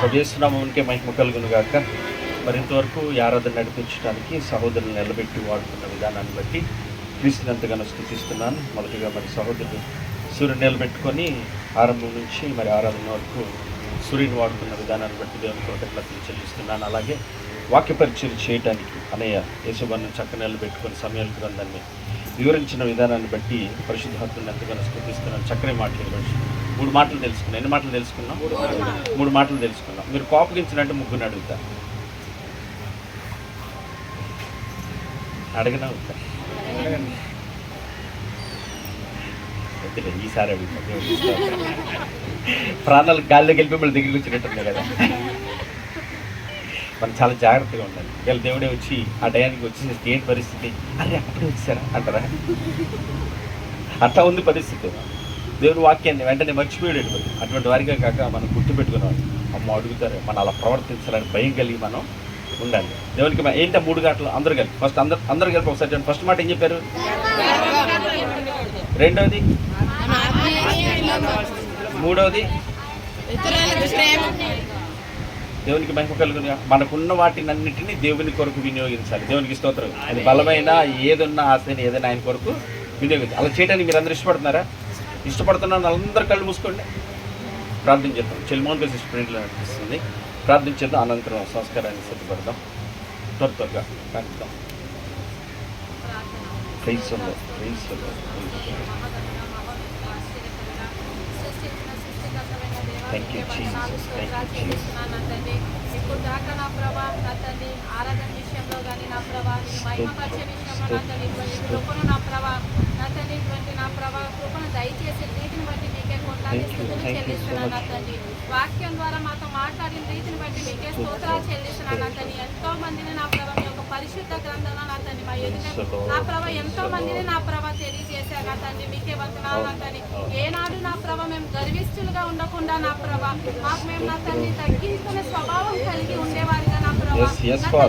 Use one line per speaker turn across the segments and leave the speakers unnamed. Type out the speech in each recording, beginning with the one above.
ప్రవేశనామానికి మహిమ కలుగును గాక. మరింతవరకు ఆరాధన నడిపించడానికి సహోదరులు నిలబెట్టి వాడుతున్న విధానాన్ని బట్టి క్రీస్తుని ఎంతగానో స్థుతిస్తున్నాను. మొదటిగా మరి సహోదరులు సూర్యుని నిలబెట్టుకొని ఆరంభం నుంచి మరి ఆరాధన వరకు సూర్యుని వాడుతున్న విధానాన్ని బట్టి దేవుని కృతజ్ఞతలు చెల్లిస్తున్నాను. అలాగే వాక్య పరిచయం చేయడానికి అనయ్య యేసుబాన్ని చక్క నిలబెట్టుకొని సమయాల గ్రంథాన్ని వివరించిన విధానాన్ని బట్టి పరిశుద్ధాత్మని ఎంతగానో స్థుతిస్తున్నాను. చక్కని మాట్లాడవచ్చు మూడు మాటలు తెలుసుకున్నాం. ఎన్ని మాటలు తెలుసుకున్నాం? మూడు మాటలు. తెలుసుకున్నాం. మీరు కోపగించినట్టు ముగ్గురిని అడుగుతా. అడగనా ఈసారి అడుగుతా. ప్రాణాలు గాలిలోకి వెళ్ళిపోయి మళ్ళీ దగ్గరికి వచ్చినట్టుంది కదా. మనం చాలా జాగ్రత్తగా ఉండాలి. వీళ్ళ దేవుడే వచ్చి ఆ టయానికి వచ్చేసి ఏంటి పరిస్థితి అరే అప్పుడే వచ్చారా అంటారా? అట్లా ఉంది పరిస్థితి. దేవుని వాక్యాన్ని వెంటనే మర్చిపోయాడు అటువంటి వారిగా కాక మనం గుర్తుపెట్టుకున్నాం అమ్మ అడుగుతారు మనం అలా ప్రవర్తించాలని భయం కలిగి మనం ఉండాలి. దేవునికి మ- ఏంటి మూడు గంటలు? అందరు కలిపి ఫస్ట్ అందరు అందరు కలిపి ఒకసారి ఫస్ట్ మాట ఏం చెప్పారు? రెండవది మూడవది దేవునికి మహిమ కలుగుని. మనకున్న వాటినన్నిటినీ దేవుని కొరకు వినియోగించాలి. దేవునికి స్తోత్రం. అది బలమైన ఏదున్నా ఆశని ఏదైనా ఆయన కొరకు వినియోగించాలి. అలా చేయడానికి మీరు అందరూ ఇష్టపడుతున్నారా? ఇష్టపడుతున్నాను అందరూ కళ్ళు మూసుకోండి. ప్రార్థన చేద్దాం. చెల్మోన్ బేస్ స్ప్రింట్లు అనిపిస్తుంది. ప్రార్థన చేద్దాం. అనంతరం సంస్కారాన్ని సిద్ధపడదాం. త్వర త్వరగా ప్రార్థిద్దాం. Praise praise Thank you, Jesus. Thank you, Jesus.
ఇప్పుడు దాకా నా ప్రభా నా తండ్రి ఆరాధన విషయంలో కానీ నా ప్రభా మహిమపరిచే విషయంలో నా తండ్రి ఇటువంటి కృపను నా ప్రభా నా తండ్రి ఇటువంటి నా ప్రభా కృపను దయచేసి రీతిని బట్టి మీకే
you.
స్థుతులు చెల్లిస్తున్నాను నా. తండ్రి వాక్యం ద్వారా మాతో మాట్లాడిన రీతిని బట్టి మీకే స్తోత్రాలు చెల్లిస్తున్నాను నా తండ్రి ఎంతో మందిని నా ప్రభా మీ యొక్క పరిశుద్ధ గ్రంథంలో నా తండ్రి మా ఎదుట. నా ప్రభా ఎంతో మందిని. నా ప్రభా తెలియజేశారు నా తండ్రి మీకే వందనాలు నా తండ్రి ఏనాడు నా ప్రభా మేము గర్విష్ఠులుగా ఉండకుండా నా ప్రభా మాకు మేము నా తండ్రి తగ్గించుకునే స్వభావం కలిగి ఉండేవారిగా నా ప్రభా.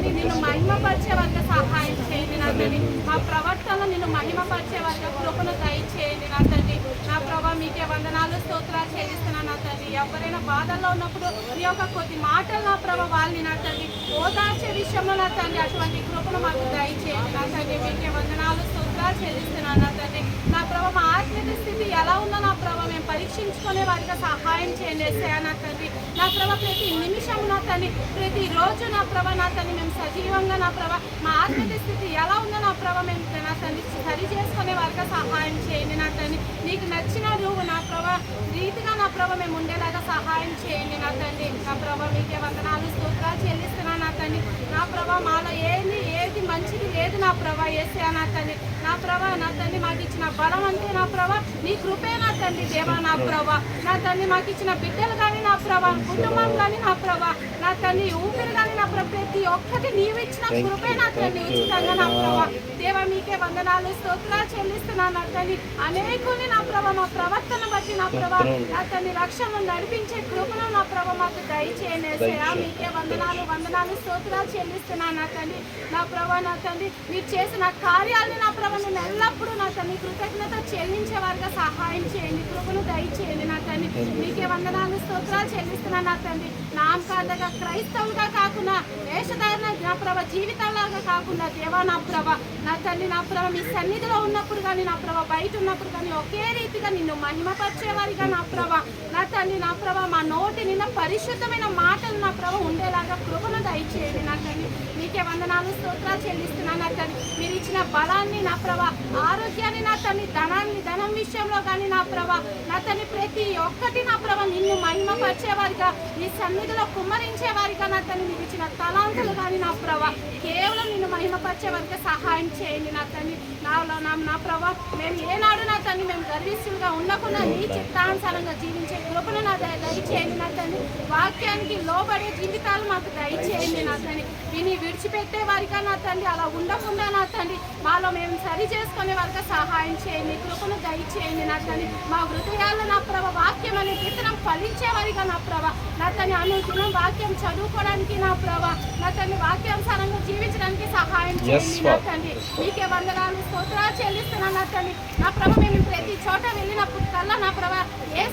నిన్ను. మహిమపరిచే వారిగా సహాయం చేయండి నా తండ్రి మా ప్రవర్తనలో నిన్ను మహిమపరిచే వారిగా కృపను దయచేయండి నా తండ్రి నా ప్రభా మీకే వందనాలు స్తోత్రాలు చెల్లిస్తున్నాను నా తండ్రి ఎవరైనా బాధల్లో ఉన్నప్పుడు మీ యొక్క కొద్ది మాటలు నా ప్రభా వాళ్ళని నా తండ్రి ఓదార్చే విషయంలో నా తండ్రి అటువంటి కృపను మాకు దయచేయండి నా తండ్రి మీకే వందనాలు స్తోత్రాలు చెల్లిస్తున్నాను నా తండ్రి నా ప్రభా మా ఆత్మీయ స్థితి ఎలా ఉందో నా ప్రభావ మేము పరీక్షించుకునే వారికి సహాయం చేయండి ఏసయ్యా నా తండ్రి. నా ప్రభా ప్రతి నిమిషం నా తల్లి ప్రతి రోజు నా ప్రభా నా తల్లి మేము సజీవంగా నా ప్రభా మా ఆత్మీయ స్థితి ఎలా ఉందో నా ప్రభా మేము నా తల్లి సరి చేసుకునే వారికి సహాయం చేయండి నా తల్లి నీకు నచ్చిన నువ్వు నా ప్రభా రీతిగా నా ప్రభా మేము ఉండేలాగా సహాయం చేయండి నా తండ్రి. నా ప్రభా మీకే వందనాలు స్తోత్రాలు చెల్లిస్తున్నాను. నా తండ్రి నా ప్రభా మాలో ఏది ఏది మంచిది లేదు నా ప్రభా ఏసా నా తండ్రి నా ప్రభా నా తండ్రి మాకు ఇచ్చిన బలం అంటే నా ప్రభా నీ కృపే నా తండ్రి దేవా నా ప్రభా. నా తండ్రి మాకు ఇచ్చిన బిడ్డలు కానీ నా ప్రభా కుటుంబం కానీ నా ప్రభా. నా తండ్రి ఊపిరి కానీ నా ప్రభా ప్రతి ఒక్కటి నీవు ఇచ్చిన
Thank
కృపే నా
you,
ఉచితంగా నా. ప్రభా. దేవా మీకే వందనాలు స్తోత్రాలు చెల్లిస్తున్నాను నా తండ్రి అనేకుని నా ప్రభా మా ప్రవర్తన బట్టి నా ప్రభా
స్తోత్రం.
నా తండ్రి రక్షణ నడిపించే కృపను నా ప్రభా మాకు దయచేయండి. మీకే వందనాలు వందనాలు స్తోత్రాలు చెల్లిస్తున్నాను నా తండ్రి నా ప్రభా నా తండ్రి మీరు చేసిన కార్యాలని నా ప్రభా నేను ఎల్లప్పుడూ నా తండ్రి కృతజ్ఞత చెల్లించే వారిగా సహాయం చేయండి. కృపను దయచేయండి నా తండ్రి. మీకే వందనాలు స్తోత్రాలు చెల్లిస్తున్నాను నా తండ్రి. నామకాంతగా క్రైస్తవులుగా కాకుండా వేషధారణ నా ప్రభ జీవితాలాగా కాకుండా దేవా నా ప్రభ నా నా తండ్రి నా ప్రభ మీ సన్నిధిలో ఉన్నప్పుడు కానీ నా ప్రభ బయట ఉన్నప్పుడు కానీ ఒకే రీతిగా నిన్ను మహిమపరిచేవారిగా నా ప్రభ నా తండ్రి నా ప్రభ మా నోటి నిన్న పరిశుద్ధమైన మాటలు నా ప్రభ ఉండేలాగా కృపను దయచేయండి నా తండ్రి. మీకే వందనాలు స్తోత్రాలు చెల్లిస్తున్నాను నా తండ్రి. మీరు ఇచ్చిన బలాన్ని నా ప్రభ ఆరోగ్యాన్ని నా తండ్రి ధనాన్ని ధనం విషయంలో కానీ నా ప్రభ నా తండ్రి ప్రతి ఒక్కటి నా ప్రభ నిన్ను మహిమపరిచేవారిగా నీ సన్నిధిలో కుమ్మరించేవారిగా నా తండ్రి. మీరు ఇచ్చిన తలాంతులు కానీ నా ప్రభ కేవలం నిన్ను మహిమపరిచేవారిగా సహాయం చేయండి నా తండ్రి నాలో నా నా ప్రభ మేము ఏనాడు నా తండ్రి మేము గర్విస్తులుగా ఉండకుండా నీ చిత్తానుసారంగా జీవించే కృపను నా దయ దయచేయండి నా తండ్రి వాక్యానికి లోబడే జీవితాలు మాకు దయచేయండి నా తండ్రి విని విడిచిపెట్టే వారిగా నా తండ్రి అలా ఉండకుండా నా తండ్రి మాలో మేము సరి చేసుకునే వారిగా సహాయం చేయండి కృపను దయచేయండి నా తండ్రి మా హృదయాల్లో నా ప్రభ వాక్యం అనే విత్తనం ఫలించే వారిగా నా ప్రభ. నా తండ్రి అనుదినం వాక్యం చదువుకోవడానికి నా ప్రభ. నా తండ్రి వాక్యానుసారంగా జీవించడానికి సహాయం చేయండి నా. తండ్రి మీకే వందనాలు స్తోత్రాలు చెల్లిస్తున్నాను నా తండ్రి నా ప్రభ మేము ప్రతి చోట వెళ్ళినప్పుడు కల్లా నా ప్రభ ఏ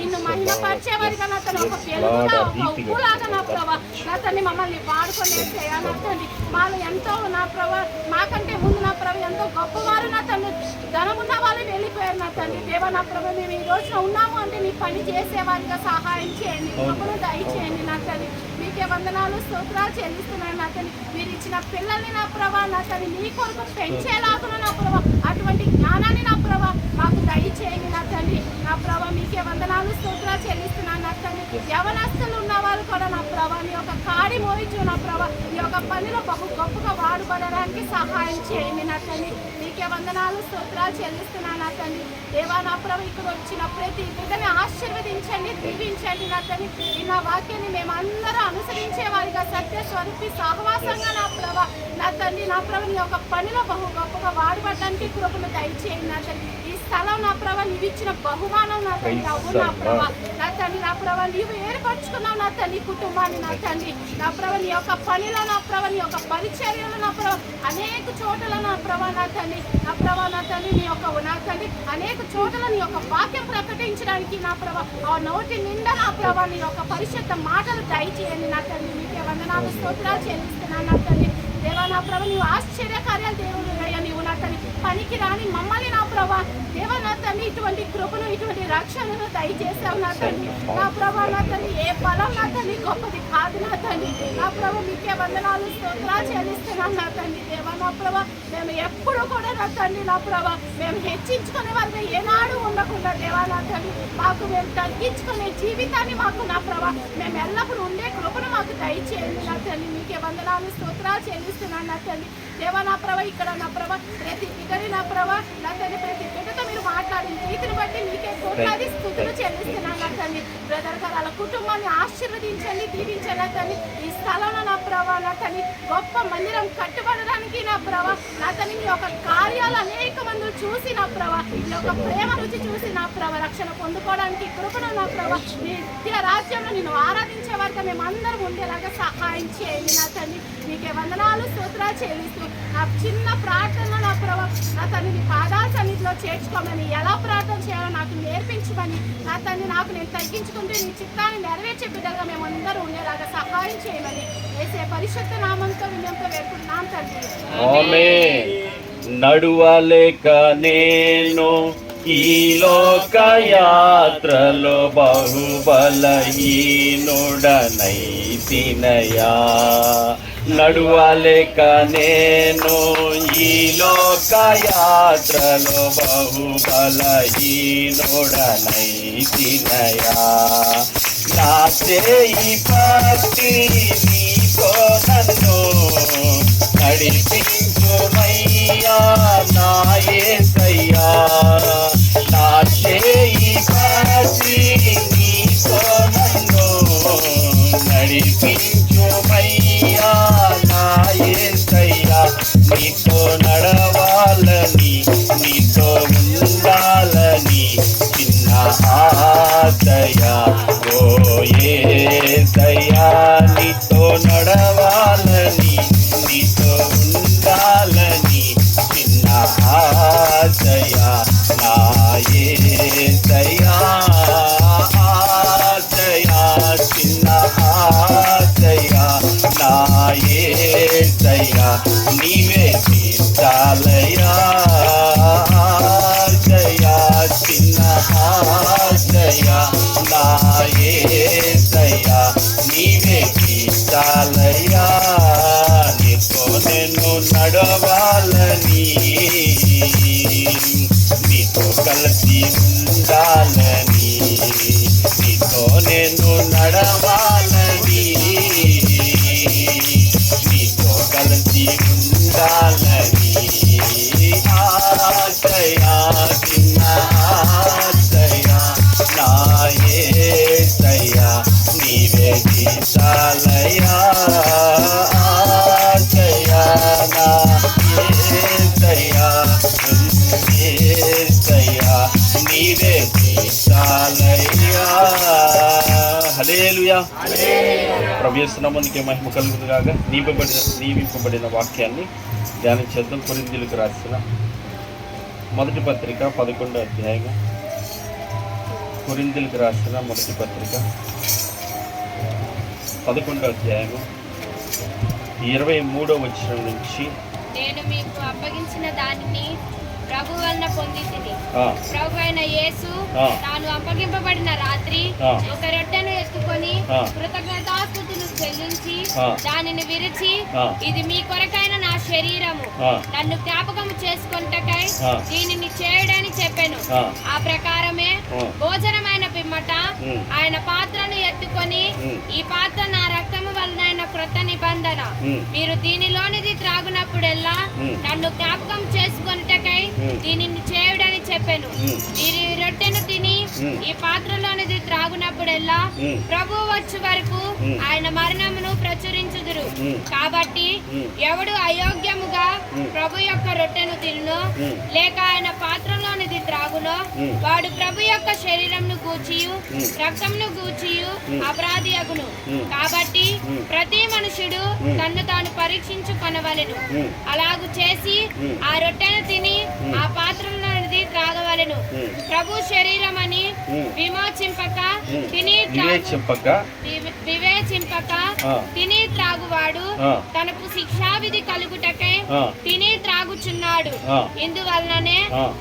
నిన్ను మహిమపరిచే వారిగా నా తండ్రి ఒక పెరుగుగా ఒక ఉప్పులాగా నా ప్రభా నా తండ్రి మమ్మల్ని వాడుకొని నా తండ్రి మాలో ఎంతో నా ప్రభా మాకంటే ముందు నా ప్రభా ఎంతో గొప్పవారు నా తండ్రి ధనమున్న వాళ్ళు వెళ్ళిపోయారు నా తండ్రి. దేవ నా ప్రభా మేము ఈ రోజున ఉన్నాము అంటే నీ పని చేసేవారిగా సహాయం చేయండి. కృపను దయచేయండి నా తండ్రి. మీకే వందనాలు స్తోత్రాలు చెల్లిస్తున్నాను నా తండ్రి. మీరు ఇచ్చిన పిల్లల్ని నా ప్రభా నా తండ్రి నీ కొరకు పెంచేలాగున నా ప్రభా అటువంటి జ్ఞానాన్ని నా ప్రభా మాకు దయచేయండి నా తండ్రి. నా ప్రభా మీకే వందనాలు స్తోత్రాలు చెల్లిస్తున్నాను నా తండ్రి. యవనస్తులు ఉన్న వాళ్ళు కూడా నా ప్రభా నీ యొక్క కాడి మోయించు నా ప్రభా. ఈ యొక్క పనిలో బహు గొప్పగా వాడుకోవడానికి సహాయం చేయండి నా తండ్రి మీకే వందనాలు స్తోత్రాలు చెల్లిస్తున్నాను నా తండ్రి దేవా నా ఇక్కడ వచ్చిన ప్రతి బిడ్డని ఆశీర్వదించండి దీవించండి నా తండ్రి ఈ నా వాక్యాన్ని మేమందరూ అనుసరించే వారిగా సత్య స్వరూపి సహవాసంగా నా ప్రభ నా తండ్రి నా ప్రభు నీ యొక్క పనిలో బహు గొప్పగా వాడబడడానికి కృపను దయచేయండి నా తండ్రి ఈ స్థలం నా ప్రభా నీవు ఇచ్చిన బహుమానం నా తండ్రి అవును నా ప్రభా నా తండ్రి నా ప్రభా నీవు ఏర్పరచుకున్నావు నా తండ్రి కుటుంబాన్ని నా తండ్రి నా ప్రభా నీ యొక్క పనిలో నా ప్రభా నీ యొక్క పరిచర్యలో నా ప్రభా అనేక చోట్ల నా ప్రభా నా తండ్రి నా ప్రభా నా తండ్రి నీ యొక్క నా తండ్రి అనేక చోట్ల నీ యొక్క వాక్యం ప్రకటించడానికి నా ప్రభా ఆ నోటి నిండా నా ప్రభా నీ యొక్క పరిశుద్ధ మాటలు దయచేయండి నా తండ్రి నీకే వందనాలు స్తోత్రాలు చెల్లిస్తున్నాను నా తండ్రి దేవా నా ప్రభా నీవు ఆశ్చర్య కార్యాలు దేవుడు అయ్యా నీవు నా తండ్రి పనికి రాని మమ్మల్ని నా ప్రభా దేవ ఇటువంటి కృపను ఇటువంటి రక్షణను దయచేసావు నా తండ్రి నా ప్రభా నా తండ్రి ఏ బలం నా తండ్రి గొప్పది కాదు నా తండ్రి నా ప్రభా మీకే వందనాలు స్తోత్రాలు చెల్లిస్తున్నాను నా తండ్రి దేవా నా ప్రభా మేము ఎప్పుడు కూడా నా తండ్రి నా ప్రభా మేము హెచ్చించుకునే వారిగా ఏనాడు ఉండకుండా దేవా నా తండ్రి మాకు మేము తగ్గించుకునే జీవితాన్ని మాకు నా ప్రభా మేము ఎల్లప్పుడూ ఉండే కృపను మాకు దయచేయండి నా తండ్రి మీకే వందనాలు స్తోత్రాలు చెల్లిస్తున్నాను నా తండ్రి దేవా నా ప్రభా ఇక్కడ నా ప్రభా ప్రతి బిడ్డని నా ప్రభా నా తండ్రి ప్రతి మీరు మాట్లాడిన రీతిని బట్టి మీకే కోట్లాది స్థుతులు చెల్లిస్తున్నాను నా తండ్రి బ్రదర్ గారు. వాళ్ళ కుటుంబాన్ని ఆశీర్వదించండి దీవించండి. ఈ స్థలంలో నా ప్రభా నా తండ్రి గొప్ప మందిరం కట్టుబడడానికి నా ప్రభా నా మీ యొక్క కార్యాలు అనేక మంది చూసి నా ప్రభా మీ యొక్క ప్రేమ రుచి చూసి నా ప్రభా రక్షణ పొందుకోవడానికి కృపను నా ప్రభా మీ నిత్య రాజ్యంలో నేను ఆరాధించే వరకు మేము అందరం ఉండేలాగా సహాయం చేయండి నా తండ్రి మీకే వందనాలు సూత్రాలు చెల్లిస్తూ నా చిన్న ప్రార్థన నా ప్రభా నా తండ్రి నీ పాదాల సన్నిధిలో చేర్చుకోమని ఎలా ప్రార్థన చేయాలో నాకు నేర్పించమని నా తండ్రి నాకు నేను తగ్గించుకుంటూ నీ చిత్తాన్ని నెరవేర్చే బిడ్డగా మేము అందరూ ఉండేలాగా సహాయం చేయమని వేసే పరిశుద్ధ నామంతో విజయంతో వేడుకుంటున్నాం తండ్రి
నడువలేక నేను ఈ లోక యాత్రలో బహుబలహీనుడనైతినయా నడువలేక నేను ఈ లోక యాత్రలో బహుబలహీనుడనైతినయా నా చేయి పట్టి ಕಾಲನೀ యేసయ్యా నీవే మహిమ కలుగుతుంది కాగా నీపబడిన నియమింపబడిన వాక్యాన్ని ధ్యానం చేద్దాం. కొరిందులకు రాసిన మొదటి పత్రిక పదకొండో అధ్యాయం కొరిందులకు రాసిన మొదటి పత్రిక పదకొండో అధ్యాయము. ఇరవై మూడో వచ్చిన నుంచి
నేను మీకు అప్పగించిన దానిని ప్రభు వలన పొంది తిని
ఆ,
ప్రభు అయిన యేసు. తాను అప్పగింపబడిన రాత్రి. ఒక రొట్టెను ఎత్తుకొని
ఆ.
కృతజ్ఞతాస్థుతులు చెల్లించి. దానిని విరిచి. ఇది మీ కొరకైన నా శరీరము. నన్ను జ్ఞాపకము చేసుకొనుటకై
ఆ.
దీనిని చేయడని చెప్పాను
ఆ.
ప్రకారమే. భోజనమైన
ఉమ్.
ఆయన పాత్రను ఎత్తుకొని. ఈ పాత్ర నా రక్తము వలనైన క్రొత్త నిబంధన. మీరు దీనిలోనిది త్రాగునప్పుడెల్లా. నన్ను జ్ఞాపకం చేసుకొనుటకై. దీనిని చేయుడని చెప్పాను ఈ రొట్టెను తిని. ఈ పాత్రలోనిది త్రాగునప్పుడెల్లా. ప్రభు వచ్చే వరకు. ఆయన మరణమును ప్రచురించుదురు. కాబట్టి. ఎవడు అయోగ్యముగా. ప్రభు యొక్క రొట్టెను తినునో. లేక ఆయన పాత్రలోనిది త్రాగునో. వాడు ప్రభు యొక్క శరీరంను గూచియు. రక్తంను గూచియు. అపరాధి అగును. కాబట్టి. ప్రతి మనుషుడు. తన్ను తాను పరీక్షించుకొనవలెను. అలాగు చేసి. ఆ రొట్టెను తిని. ఆ పాత్రలోనిది త్రాగవలెను. ప్రభు శరీరం అని
ఉమ్.
విమోచింపక. తిని వివేచింపక
ఆ.
తిని త్రాగువాడు. తనకు శిక్షావిధి కలుగుటకై. తిని త్రాగుచున్నాడు. ఇందువలననే.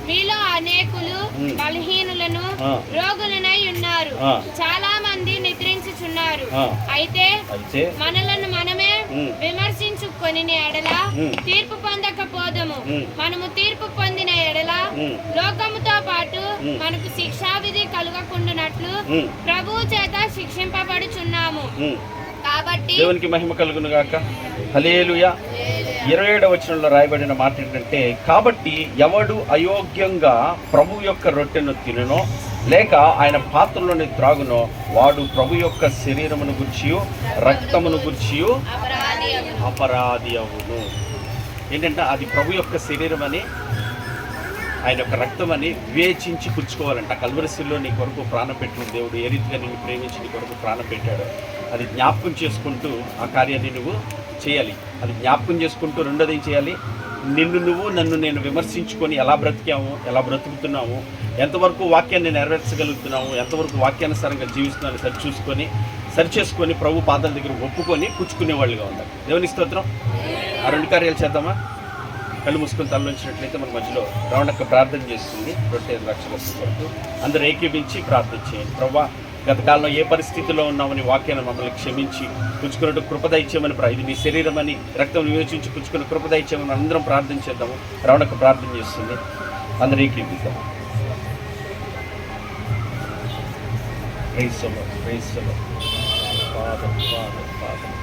మీలో అనేకులు. బలహీనులను. రోగులనై ఉన్నారు. చాలా మంది నిద్రించుచున్నారు. అయితే మనలను
ఉమ్.
విమర్శించుకొని ఎడల. తీర్పు పొందకపోదము. మనము తీర్పు పొందిన ఎడల. లోకముతో పాటు. మనకు శిక్షావిధి కలుగకుండునట్లు. ప్రభువు చేత శిక్షింపబడుచున్నాము. కాబట్టి
దేవునికి మహిమ కలుగును గాక హలేలుయ ఇరవై ఏడవ వచనంలో రాయబడిన మాట ఏంటంటే కాబట్టి ఎవడు అయోగ్యంగా ప్రభు యొక్క రొట్టెను తినునో లేక ఆయన పాత్రలోని త్రాగునో వాడు ప్రభు యొక్క శరీరమును గుర్చియు రక్తమును గుర్చియు
అపరాధి
అవును. ఏంటంటే అది ప్రభు యొక్క శరీరం అని ఆయన యొక్క రక్తం అని వివేచించి పుచ్చుకోవాలంట. కల్వరిశిల్లో నీ కొరకు ప్రాణం పెట్టిన దేవుడు ఏ రీతిగా నిన్ను ప్రేమించి నీ కొరకు ప్రాణం పెట్టాడు అది జ్ఞాపకం చేసుకుంటూ ఆ కార్యాన్ని నువ్వు చేయాలి. అది జ్ఞాపకం చేసుకుంటూ రెండోది ఏం చేయాలి? నిన్ను నువ్వు నన్ను నేను విమర్శించుకొని ఎలా బ్రతికాము ఎలా బ్రతుకుతున్నాము ఎంతవరకు వాక్యాన్ని నెరవేర్చగలుగుతున్నాము ఎంతవరకు వాక్యానుసారంగా జీవిస్తున్నాను సరి చూసుకొని సరిచేసుకొని ప్రభు పాదాల దగ్గర ఒప్పుకొని పుచ్చుకునే వాళ్ళుగా ఉండాలి. దేవుని స్తోత్రం. ఆ రెండు కార్యాలు చేద్దామా? కళ్ళు మూసుకొని తలలోంచినట్లయితే మన మధ్యలో రవణక్క ప్రార్థన చేస్తుంది. రొట్టె రక్షణ కొరకు అందరూ ఏకీపించి ప్రార్థన చేయండి. ప్రభా గత కాలంలో ఏ పరిస్థితిలో ఉన్నామని వాక్యాన్ని మమ్మల్ని క్షమించి పుచ్చుకున్నట్టు కృపద ఇచ్చామని ఇది మీ శరీరం అని రక్తం వివేచించి పుచ్చుకున్న కృపద ఇచ్చామని అందరం ప్రార్థన చేద్దాము. రవణకు ప్రార్థన చేస్తుంది. అందరూ ఏకీపిద్దాం రైస్ ప్రైజ్ రైస్ ఫాదర్ ఫాదర్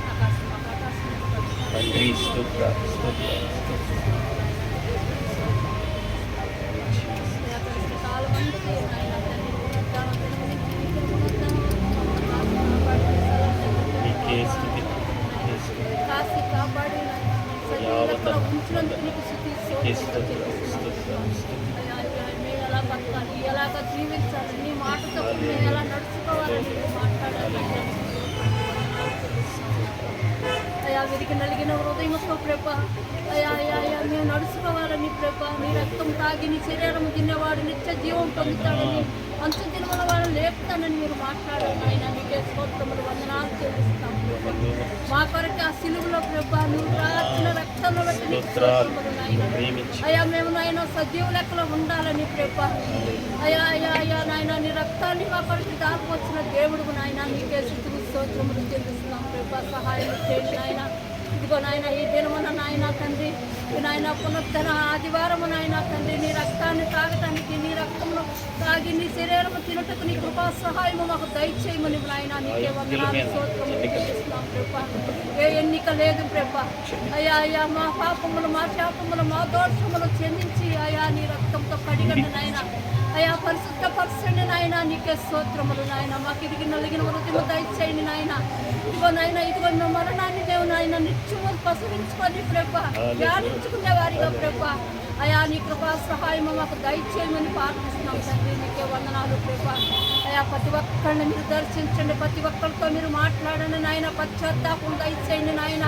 తండ్రి స్తోత్ర స్తోత్ర స్తోత్ర నీకే స్తుతి నీకే స్తుతి
కాసి కాపాడి
యావత్
ఉంచినందుకు నీకు స్తుతి,
నీకే
స్తోత్రం
స్తోత్రం స్తోత్రం స్తుతి
అయ్యా, అయ్యా, అయ్యా నలిగిన హృదయం ప్రభ అయ్యా అయ్యా అయ్యా మేము నడుచుకోవాలని ప్రభ నీ రక్తం తాగి నీ శరీరం తినేవాడు నిత్య జీవం పొందుతాడని అంచు తినవల వాడు లేపుతానని మీరు మాట్లాడాలి ఆయన. మీకే స్తోత్రములు వందనాలు చెల్లిస్తాం. మా కొరకు ఆ సిలువులో ప్రభ నువ్వు రాసిన రక్తంలో బట్టి అయ్యా మేము నాయన సజీవ లెక్కలో ఉండాలని ప్రభ. అయ్యా అయ్యా అయ్యా నాయన నీ రక్తాన్ని మా కొరకు దాపొచ్చిన దేవుడు నాయన నీకే స్థుతులు స్తోత్రములు చెల్లిస్తున్నాం. ప్రభ సహాయం చేయండి నాయన. ఇదిగో నాయన ఈ దినమున నాయన తండ్రి నాయన పునరుద్ధరణ ఆదివారము నాయన తండ్రి నీ రక్తాన్ని తాగటానికి నీ రక్తమును తాగి నీ శరీరము తినటకు నీ కృపా సహాయము మాకు దయచేయమని నాయన నీకే వందనాలు సోత్రము చెల్లిస్తున్నాం ప్రభ ఏ ఎన్నిక లేదు ప్రభ అయ్యా అయ్యా మా పాపములు మా శాపములు మా దోషములు చెందించి అయ్యా నీ రక్తంతో కడిగండి నాయన. అయ్యా పరిశుద్ధ పరచండి నాయన నీకే స్తోత్రములు నాయన. మాకు ఇరిగి నలిగిన వృద్ధిము దయచేయండి నాయన. ఇదిగో నాయన ఇదిగో మరణాన్ని నాయన నిత్యము పసరించుకొని ప్రభ ధ్యానించుకునే వారిగా ప్రభ. అయా నీ కృపా సహాయము మాకు దయచేయమని ప్రార్థిస్తున్నాం తండ్రి. నీకే వందనాలు ప్రభ. అయా ప్రతి ఒక్కరిని మీరు దర్శించండి. ప్రతి ఒక్కరితో మీరు మాట్లాడండి నాయన. పశ్చాత్తాపం దయచేయండి నాయన.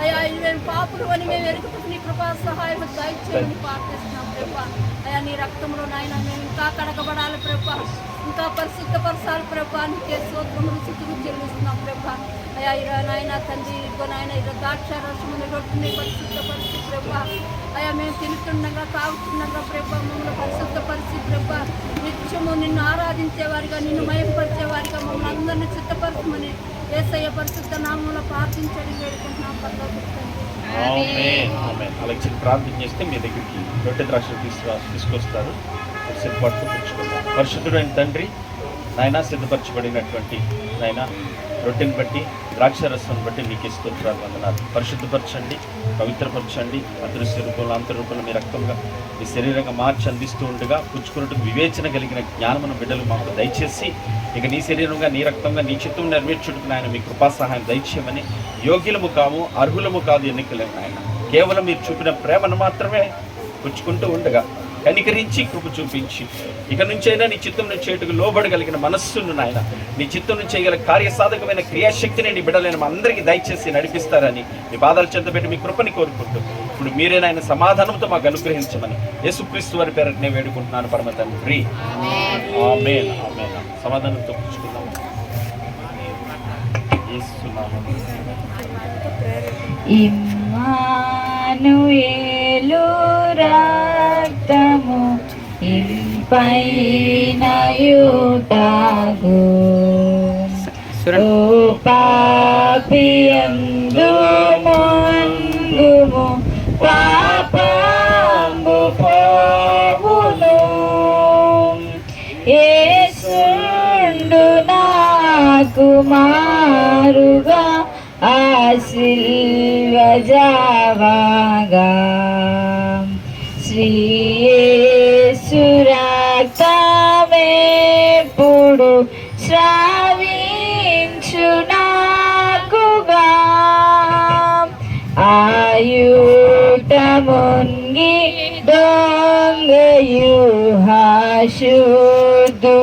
అయ్యా ఇది మేము పాపులు అని మేము ఎరుగుతున్న నీ కృపా సహాయం దయచేయని ప్రార్థిస్తున్నాం ప్రభా. అయ్యా నీ రక్తంలో నాయన మేము ఇంకా కడగబడాలి ప్రభా. ఇంకా పరిశుద్ధపరచాలి ప్రభా. నీకే సూత్రములు స్థితులు చెల్లిస్తున్నాం ప్రభా. అయ్యా ఇరవై నాయన తండ్రి ఇదిగో నాయన ఇరవై ద్రాక్ష రసముని రొట్టుని పరిశుద్ధపరిచి ప్రభా. అయ్యా మేము తింటుండగా తాగుతుండగా ప్రభా మమ్మల్ని పరిశుద్ధపరిచి ప్రభా. నిత్యము నిన్ను ఆరాధించేవారిగా నిన్ను మయంపరిచేవారిగా మమ్మల్ని అందరినీ చిత్తపరచమని ఏసయ్య పరిశుద్ధ నామంలో ప్రార్థించడం వేడుకుంటున్నాం పర్లోకి
అలా చిన్న ప్రార్థన చేస్తే మీ దగ్గరికి రొట్టె ద్రాక్ష తీసుకురా తీసుకొస్తారు. సిద్ధపడుతూ పుచ్చుకుందాం పరిశుద్ధుడైన తండ్రి నాయన సిద్ధపరచబడినటువంటి నాయన రొట్టెని బట్టి ద్రాక్ష రసం బట్టి మీకు ఇస్తున్నారు వందనాలు. పరిశుద్ధపరచండి పవిత్రపరచండి అదృశ్య రూపంలో అంతరూపంలో మీ రక్తంగా మీ శరీరంగా మార్చి అందిస్తూ ఉండగా పుచ్చుకున్నట్టు వివేచన కలిగిన జ్ఞానమును బిడ్డలు మాకు దయచేసి ఇక నీ శరీరంగా నీ రక్తంగా నీ చిత్తం నెరవేర్చుటకు నాయన మీ కృపా సహాయం దయచేయమని యోగ్యులము కాము అర్హులము కాదు ఎన్నికలేము నాయన. కేవలం మీరు చూపిన ప్రేమను మాత్రమే పుచ్చుకుంటూ ఉండగా కనికరించి కృప చూపించి. ఇక నుంచైనా నీ చిత్తం నుంచి చేటుకు లోబడగలిగిన మనస్సును నాయన నీ చిత్తం నుంచి చేయగల కార్యసాధకమైన క్రియాశక్తిని నీ బిడ్డలైన అందరికీ దయచేసి నడిపిస్తారని నీ బాధలు చెంతబెట్టి మీ కృపని కోరుకుంటూ ఇప్పుడు మీరే నాయన సమాధానంతో మాకు అనుగ్రహించమని యేసుక్రీస్తు వారి పేరట్ నేను వేడుకుంటున్నాను. పరమ తండ్రి. ఆమేన్. సమాధానంతో పుచ్చుకుందాం. యేసునామములో.
ఇమ్మానుయేలు రక్తము ఇంపైన యుటాగు ఓ పాపియందు మంగుము పాపంబు పోవును ఏసుండు నాకు మారుగా ఆశీర్వజావాగా శ్రీయేసురక్తమేపుడు శ్రావించు నాకుగా. ఆయుట దొంగయు హాశుదు